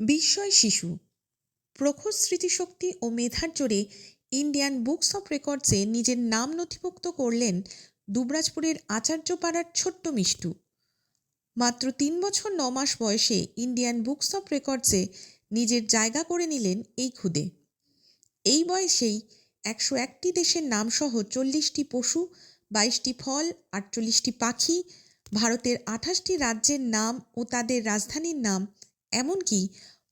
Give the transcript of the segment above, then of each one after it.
বিস্ময় শিশু। প্রখর স্মৃতিশক্তি ও মেধার জোরে ইন্ডিয়ান বুকস অফ রেকর্ডসে নিজের নাম নথিভুক্ত করলেন দুবরাজপুরের আচার্যপাড়ার ছোট্ট মিষ্টু। মাত্র তিন বছর ন মাস বয়সে ইন্ডিয়ান বুকস অফ রেকর্ডসে নিজের জায়গা করে নিলেন এই খুদে। এই বয়সেই একশো একটি দেশের নামসহ চল্লিশটি পশু, বাইশটি ফল, আটচল্লিশটি পাখি, ভারতের আঠাশটি রাজ্যের নাম ও তাদের রাজধানীর নাম এমনকি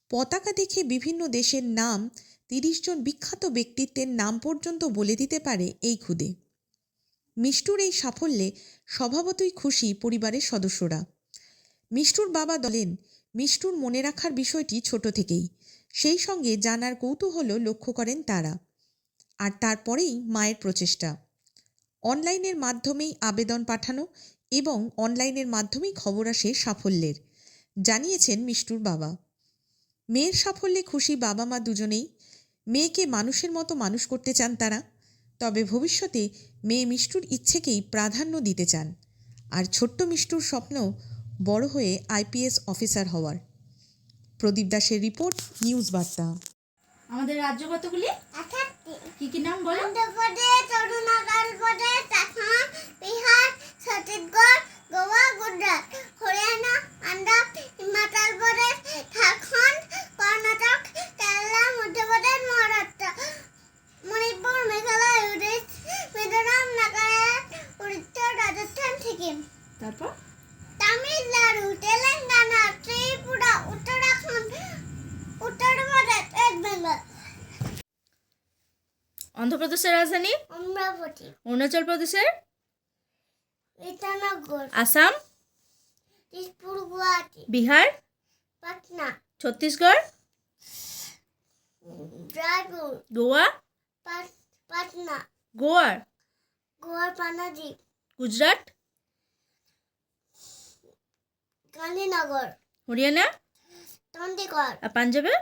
পতাকা দেখে বিভিন্ন দেশের নাম তিরিশ জন বিখ্যাত ব্যক্তিত্বের নাম পর্যন্ত বলে দিতে পারে এই খুদে। মিষ্টুর এই সাফল্যে স্বভাবতই খুশি পরিবারের সদস্যরা। মিষ্টুর বাবা বলেন, মিষ্টুর মনে রাখার বিষয়টি ছোট থেকেই। সেই সঙ্গে জানার কৌতূহলও লক্ষ্য করেন তারা। আর তারপরেই মায়ের প্রচেষ্টা। অনলাইনের মাধ্যমেই আবেদন পাঠানো এবং অনলাইনের মাধ্যমেই খবর আসে সাফল্যের। জানিয়েছেন মিষ্টুর বাবা। মেয়ের সাফল্যে খুশি বাবা মা দুজনেই। মেয়েকে মানুষের মতো মানুষ করতে চান তারা। তবে ভবিষ্যতে মেয়ে মিষ্টুর ইচ্ছেকেই প্রাধান্য দিতে চান। আর ছোট্ট মিষ্টুর স্বপ্ন বড় হয়ে আইপিএস অফিসার হওয়ার। প্রদীপ দাসের রিপোর্ট নিউজ বার্তা। আমাদের রাজ্য কতগুলি? কি কি নাম বলো? অন্ধ্রপ্রদেশ অরুণাচল প্রদেশ আসাম বিহার ছত্তিশগড় গোয়া গুজরাট হরিয়ানা পাঞ্জাব হিমাচল প্রদেশ ঝাড়খণ্ড কর্ণাটক কেরালা মধ্যপ্রদেশ মহারাষ্ট্র মণিপুর মেঘালয় উড়িষ্যা মিজোরাম নাগাল্যান্ড উড়িষ্যা রাজস্থান সিকিম তারপর? Tamil Nadu Telangana Tripura Uttarakhand Uttar Pradesh west Bengal. অন্ধ্রপ্রদেশের রাজধানী? অমরাবতী। অরুণাচল প্রদেশের? ইটানগর। আসাম? দিসপুর গুয়াহাটি। বিহার? পাটনা। ছত্তিশগড়? রায়পুর। গোয়া? পাট- পাটনা। গোয়ার? গোয়ার পানাজি গুজরাট? গান্ধীনগর। হরিয়ানা? চণ্ডীগড় আর পাঞ্জাবে?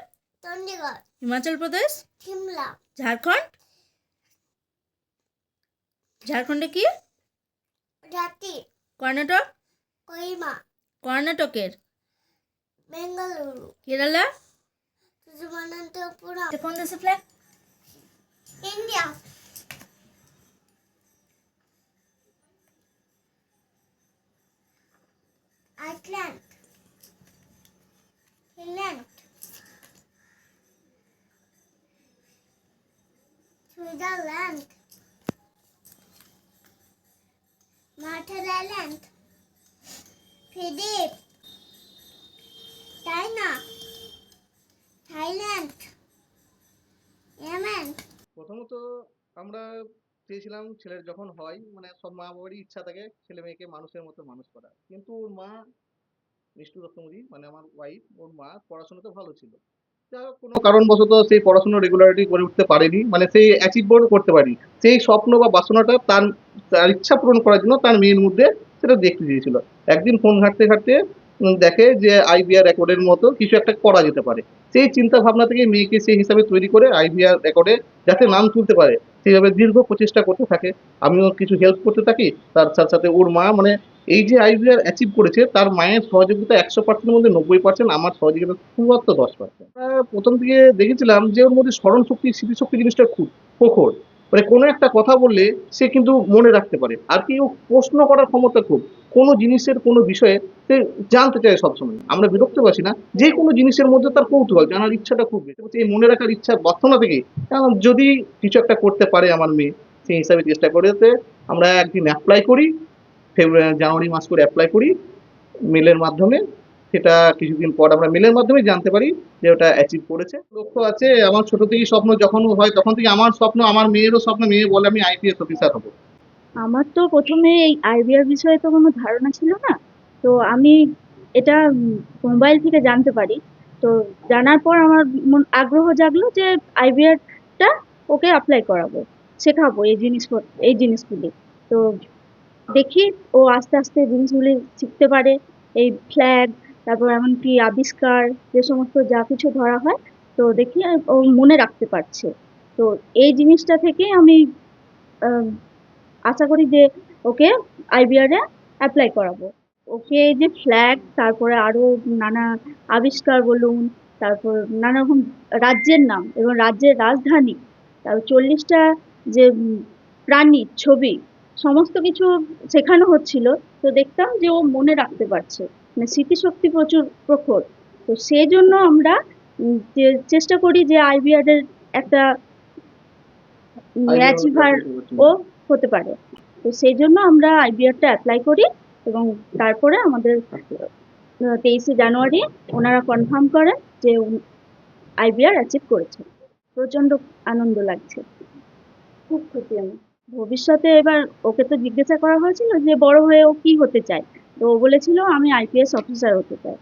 চণ্ডীগড় হিমাচল প্রদেশ? শিমলা ঝাড়খণ্ড? ঝাড়খণ্ডে কি? রাতি কর্ণাটক? কহিমা। কর্ণাটকের। বেঙ্গালুরু। কেরালা? তিরুবনন্তপুরম। কোন দেশের flag India. Iceland Finland Switzerland martyr island Philip China Thailand Yemen প্রথমত আমরা চেয়েছিলাম ছেলের যখন হয় মানে সব মা বাবারই ইচ্ছা থাকে ছেলে মেয়েকে মানুষের মতো মানুষ করা কিন্তু ওর মা মিষ্টু দত্তমুদি মানে আমার ওয়াইফ ওর মা পড়াশোনাতে ভালো ছিল। কোনো কারণবশত সেই পড়াশোনা রেগুলারিটি করে উঠতে পারেনি মানে সেই অ্যাচিভ করতে পারেনি। সেই স্বপ্ন বা বাসনাটা তার তার ইচ্ছা পূরণ করার জন্য তার মেয়ের মধ্যে সেটা দেখতে দিয়েছিল। একদিন ফোন ঘাঁটতে ঘাঁটতে দেখে যে আইবিআর রেকর্ডের মতো কিছু একটা করা যেতে পারে। সেই চিন্তা ভাবনা থেকে মেয়েকে সেই হিসাবে তৈরি করে আইবিআর রেকর্ডে যাতে নাম তুলতে পারে। সেইভাবে দীর্ঘ প্রচেষ্টা করতে থাকে। আমিও কিছু হেল্প করতে থাকি। তার সাথে সাথে ওর মা মানে এই যে আইভিআর অ্যাচিভ করেছে, তার মায়ের সহযোগিতা একশো পার্সেন্টের মধ্যে নব্বই পার্সেন্ট আমার সহযোগিতা শুধুমাত্র দশ পার্সেন্ট প্রথম দিকে দেখেছিলাম যে ওর মধ্যে স্মরণ শক্তি স্মৃতিশক্তি জিনিসটা খুব প্রখর। মানে কোনো একটা কথা বললে সে কিন্তু মনে রাখতে পারে। আর কি ও প্রশ্ন করার ক্ষমতা খুব, কোনো জিনিসের কোনো বিষয়ে সে জানতে চায় সবসময়। আমরা বিরক্ত পাচ্ছি না, যে কোনো জিনিসের মধ্যে তার কৌতূহল জানার ইচ্ছাটা খুব বেশি। এই মনে রাখার ইচ্ছা বাসনা থেকে, কারণ যদি কিছু একটা করতে পারে আমার মেয়ে সেই হিসাবে চেষ্টা করেতে আমরা একদিন অ্যাপ্লাই করি ফেব্রুয়ারি জানুয়ারি মাস করে অ্যাপ্লাই করি মেলের মাধ্যমে। সেটা কিছুদিন পর আমরা মেলের মাধ্যমে জানতে পারি যে ওটা অ্যাচিভ করেছে। লক্ষ্য আছে, আমার ছোট থেকেই স্বপ্ন যখন হয়, তখন থেকে আমার স্বপ্ন, আমার মেয়েরও স্বপ্ন, মেয়ে বলে আমি আইপিএস অফিসার হব। আমার তো প্রথমে এই আইবিআর বিষয়ে তো কোনো ধারণা ছিল না। তো আমি এটা মোবাইল থেকে জানতে পারি। তো জানার পর আমার আগ্রহ জাগলো যে আইবিআরটা ওকে অ্যাপ্লাই করাবো, শেখাবো এই জিনিস এই জিনিসগুলি। তো দেখি ও আস্তে আস্তে জিনিসগুলি শিখতে পারে। এই ফ্ল্যাগ তারপর এমনকি আবিষ্কার, যে সমস্ত যা কিছু ধরা হয়, তো দেখি ও মনে রাখতে পারছে। তো এই জিনিসটা থেকেই আমি আশা করি যে ওকে আইবিআর অ্যাপ্লাই করাবো। ওকে যে ফ্ল্যাগ তারপরে আরও নানা আবিষ্কার বলুন, তারপর নানা রকম রাজ্যের নাম এবং রাজ্যের রাজধানী, তারপর চল্লিশটা যে প্রাণী, ছবি সমস্ত কিছু শেখানো হচ্ছিল তো দেখতাম যে ও মনে রাখতে পারছে। মানে স্মৃতিশক্তি প্রচুর প্রখর। তো সেই জন্য আমরা যে চেষ্টা করি যে এর একটা অ্যাচিভার ও হতে পারে। তো সেই জন্য আমরা আইবিআরটা অ্যাপ্লাই করি এবং তারপরে আমাদের তেইশে জানুয়ারি ওনারা কনফার্ম করেন যে আইবিআর অ্যাচিভ করেছে। প্রচণ্ড আনন্দ লাগছে। খুব খুশি আমি। ভবিষ্যতে এবার ওকে তো জিজ্ঞাসা করা হয়েছিল যে বড় হয়ে ও কি হতে চায়? তো ও বলেছিল, আমি আইপিএস অফিসার হতে চাই।